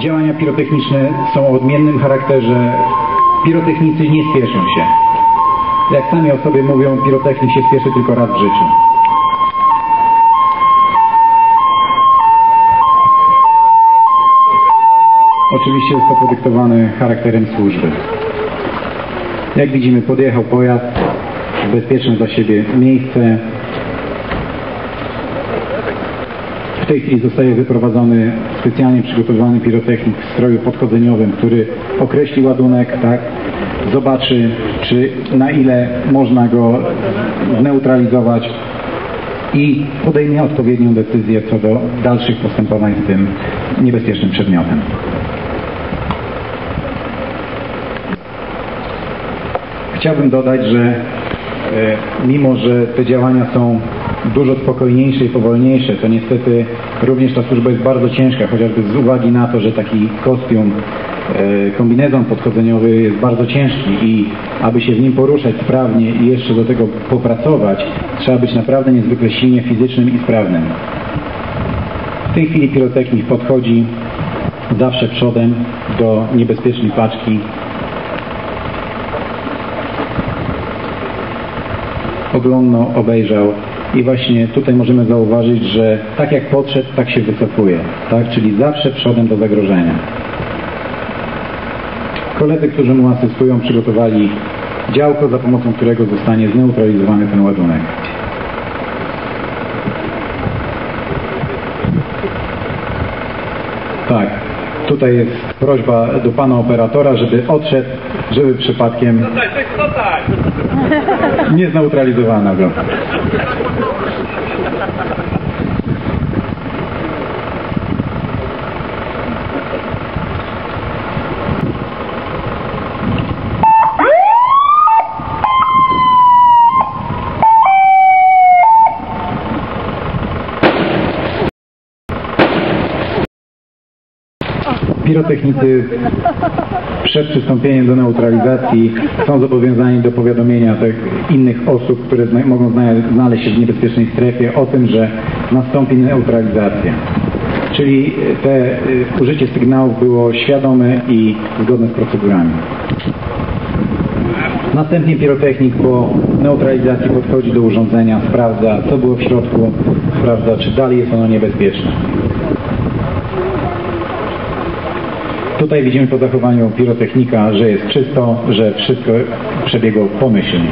Działania pirotechniczne są o odmiennym charakterze. Pirotechnicy nie spieszą się. Jak sami o sobie mówią, pirotechnik się spieszy tylko raz w życiu. Oczywiście jest to podyktowane charakterem służby. Jak widzimy, podjechał pojazd w bezpieczne dla siebie miejsce. W tej chwili zostaje wyprowadzony specjalnie przygotowany pirotechnik w stroju podchodzeniowym, który określi ładunek, tak, zobaczy, czy na ile można go zneutralizować i podejmie odpowiednią decyzję co do dalszych postępowań z tym niebezpiecznym przedmiotem. Chciałbym dodać, że e, mimo, że te działania są dużo spokojniejsze i powolniejsze, to niestety również ta służba jest bardzo ciężka, chociażby z uwagi na to, że taki kostium, e, kombinezon podchodzeniowy jest bardzo ciężki i aby się w nim poruszać sprawnie i jeszcze do tego popracować, trzeba być naprawdę niezwykle silnie fizycznym i sprawnym. W tej chwili pirotechnik podchodzi zawsze przodem do niebezpiecznej paczki oglądnął, obejrzał i właśnie tutaj możemy zauważyć, że tak jak podszedł, tak się wycofuje, tak? czyli zawsze przodem do zagrożenia. Koledzy, którzy mu asystują, przygotowali działko, za pomocą którego zostanie zneutralizowany ten ładunek. Tak, tutaj jest prośba do pana operatora, żeby odszedł, żeby przypadkiem Tutaj, tutaj! Nie zneutralizowano go. Pirotechnicy przed przystąpieniem do neutralizacji są zobowiązani do powiadomienia tych innych osób, które zna mogą zna znaleźć się w niebezpiecznej strefie o tym, że nastąpi neutralizacja. Czyli te y, użycie sygnałów było świadome i zgodne z procedurami. Następnie pirotechnik po neutralizacji podchodzi do urządzenia, sprawdza co było w środku, sprawdza czy dalej jest ono niebezpieczne. Tutaj widzimy po zachowaniu pirotechnika, że jest czysto, że wszystko przebiegło pomyślnie.